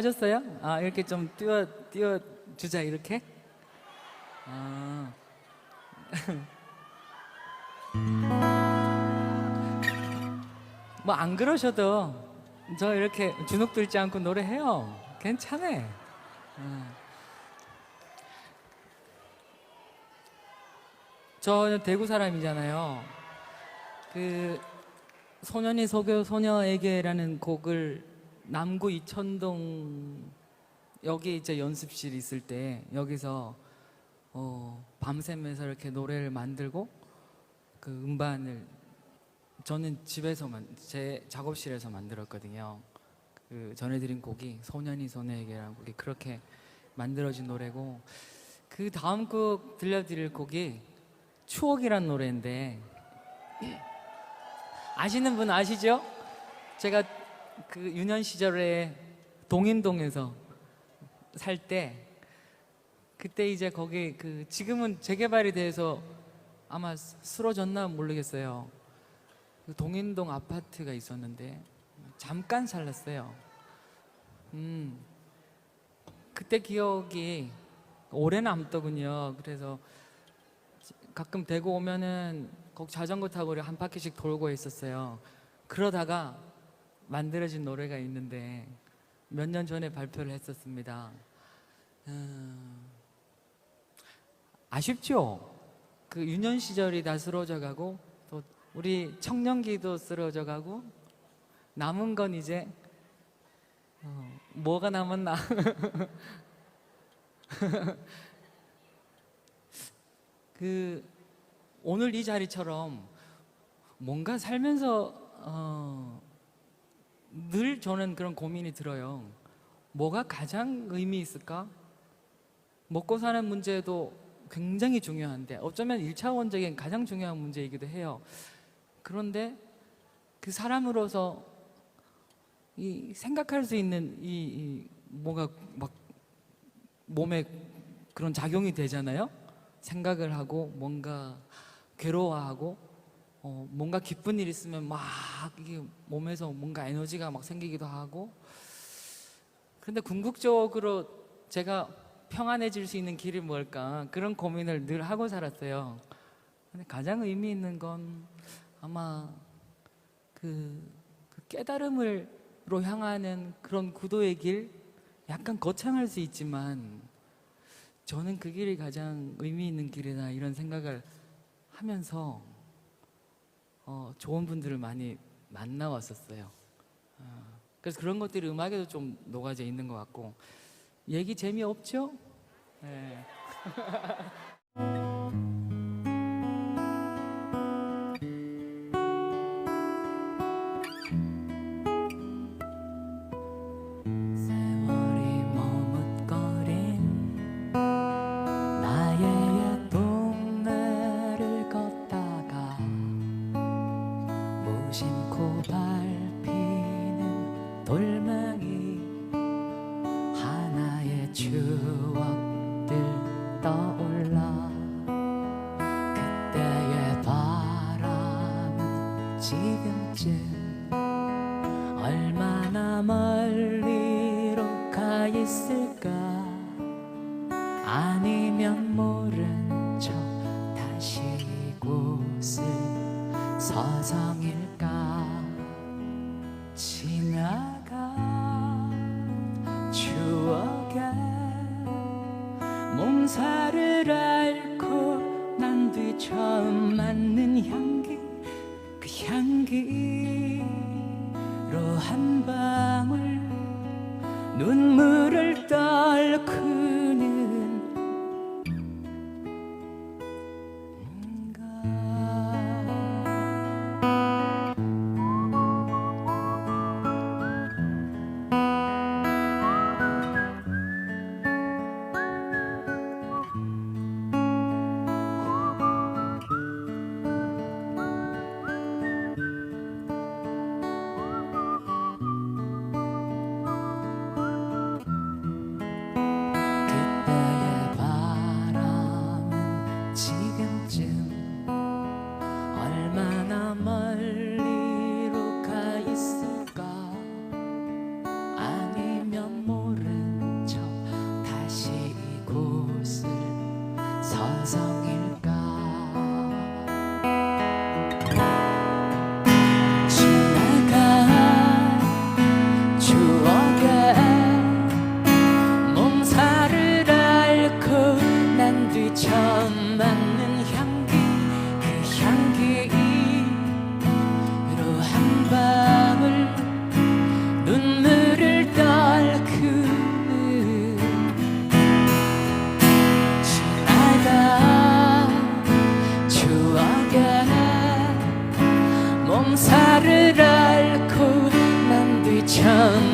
하셨어요? 아 이렇게 좀 띄워 띄워 주자 이렇게. 아. 뭐 안 그러셔도 저 이렇게 주눅 들지 않고 노래해요. 괜찮아. 어. 저 대구 사람이잖아요. 그 소년이 속여 소녀에게라는 곡을 남구 이천동 여기 이제 연습실 있을 때 여기서 어, 밤샘에서 이렇게 노래를 만들고 그 음반을 저는 집에서만 제 작업실에서 만들었거든요. 그 전해드린 곡이 소년이 소녀에게라는 곡이 그렇게 만들어진 노래고 그 다음 곡 들려드릴 곡이 추억이란 노래인데 아시는 분 아시죠? 제가 그 유년 시절에 동인동에서 살 때 그때 이제 거기 그 지금은 재개발이 돼서 아마 쓰- 쓰러졌나 모르겠어요. 그 동인동 아파트가 있었는데 잠깐 살았어요. 음 그때 기억이 오래 남더군요. 그래서 가끔 대구 오면은 거기 자전거 타고 한 바퀴씩 돌고 있었어요. 그러다가 만들어진 노래가 있는데 몇 년 전에 발표를 했었습니다. 음, 아쉽죠? 그 유년 시절이 다 쓰러져 가고 또 우리 청년기도 쓰러져 가고 남은 건 이제 어, 뭐가 남았나? 그 오늘 이 자리처럼 뭔가 살면서 어, 늘 저는 그런 고민이 들어요. 뭐가 가장 의미 있을까? 먹고 사는 문제도 굉장히 중요한데 어쩌면 일차원적인 가장 중요한 문제이기도 해요. 그런데 그 사람으로서 이 생각할 수 있는 이, 이 뭐가 막 몸에 그런 작용이 되잖아요. 생각을 하고 뭔가 괴로워하고 어, 뭔가 기쁜 일 있으면 막 이게 몸에서 뭔가 에너지가 막 생기기도 하고 근데 궁극적으로 제가 평안해질 수 있는 길이 뭘까 그런 고민을 늘 하고 살았어요. 근데 가장 의미 있는 건 아마 그, 그 깨달음을로 향하는 그런 구도의 길 약간 거창할 수 있지만 저는 그 길이 가장 의미 있는 길이다 이런 생각을 하면서 어, 좋은 분들을 많이 만나왔었어요. 어, 그래서 그런 것들이 음악에도 좀 녹아져 있는 것 같고 얘기 재미 없죠? 네. 얼마나 멀리로 가 있을까? 아니면 모른 척 다시 이곳을 서성일까? 지나간 추억에 몸살을 앓고 난 뒤 처음 맞는 향기 그 향기 로 한 방울 눈물을 떨크 song. 범사를 앓고 난 뒤참